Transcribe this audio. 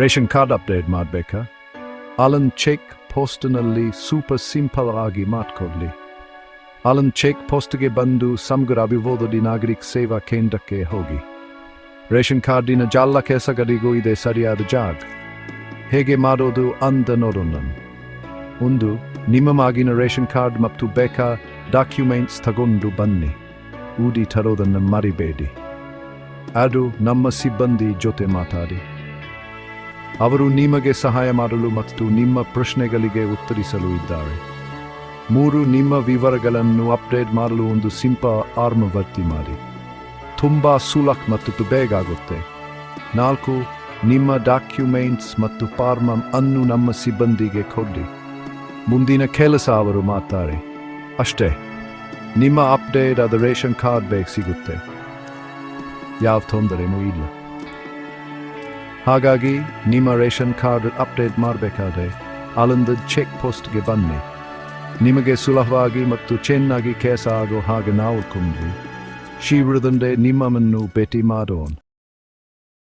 Ration card update ಮಾಡಬೇಕಾ Alan check ಪೋಸ್ಟ್ನಲ್ಲಿ super simple ಆಗಿ ಮಾಡಿಕೊಡ್ಲಿ ಅಲನ್ ಚೆಕ್ ಪೋಸ್ಟ್ಗೆ ಬಂದು ಸಮಗ್ರ ಅಭಿವೃದ್ಧಿ ನಾಗರಿಕ ಸೇವಾ ಕೇಂದ್ರಕ್ಕೆ ಹೋಗಿ ರೇಷನ್ ಕಾರ್ಡಿನ ಜಾಲ ಕೆಲಸಗಳಿಗೂ ಇದೆ ಸರಿಯಾದ ಜಾಗ ಹೇಗೆ ಮಾಡೋದು ಅಂತ ನೋಡೋಣ ಒಂದು ನಿಮ್ಮ ಮಾಗಿನ ರೇಷನ್ ಕಾರ್ಡ್ ಮತ್ತು ಬೇಕಾ ಡಾಕ್ಯುಮೆಂಟ್ಸ್ ತಗೊಂಡು ಬನ್ನಿ ಊದಿ ತರೋದನ್ನು ಮರಿಬೇಡಿ ಅದು ನಮ್ಮ ಸಿಬ್ಬಂದಿ ಜೊತೆ ಮಾತಾಡಿ ಅವರು ನಿಮಗೆ ಸಹಾಯ ಮಾಡಲು ಮತ್ತು ನಿಮ್ಮ ಪ್ರಶ್ನೆಗಳಿಗೆ ಉತ್ತರಿಸಲು ಇದ್ದಾರೆ. ಮೂರು, ನಿಮ್ಮ ವಿವರಗಳನ್ನು ಅಪ್ಡೇಟ್ ಮಾಡಲು ಒಂದು ಸಿಂಪ ಆರ್ಮ್ ಭರ್ತಿ ಮಾಡಿ. ತುಂಬ ಸುಲಭ ಮತ್ತು ಬೇಗ ಆಗುತ್ತೆ. ನಾಲ್ಕು, ನಿಮ್ಮ ಡಾಕ್ಯುಮೆಂಟ್ಸ್ ಮತ್ತು ಫಾರ್ಮ್ ಅನ್ನು ನಮ್ಮ ಸಿಬ್ಬಂದಿಗೆ ಕೊಡಿ ಮುಂದಿನ ಕೆಲಸ ಅವರು ಮಾಡ್ತಾರೆ. ಅಷ್ಟೇ. ನಿಮ್ಮ ಅಪ್ಡೇಟ್ ಆದ ರೇಷನ್ ಕಾರ್ಡ್ ಬೇಗ ಸಿಗುತ್ತೆ. ಯಾವ ತೊಂದರೆನೂ ಇಲ್ಲ. ಹಾಗಾಗಿ ನಿಮ್ಮ ರೇಷನ್ ಕಾರ್ಡ್ ಅಪ್ಡೇಟ್ ಮಾಡಬೇಕಾದ್ರೆ ಅಲ್ಲಿಂದ ಚೆಕ್ ಪೋಸ್ಟ್ಗೆ ಬನ್ನಿ. ನಿಮಗೆ ಸುಲಭವಾಗಿ ಮತ್ತು ಚೆನ್ನಾಗಿ ಕೆಲಸ ಆಗೋ ಹಾಗೆ ನಾವು ಕೊಂಡ್ವಿ. ಶೀಘ್ರದಂದೇ ನಿಮ್ಮನ್ನು ಭೇಟಿ ಮಾಡೋಣ.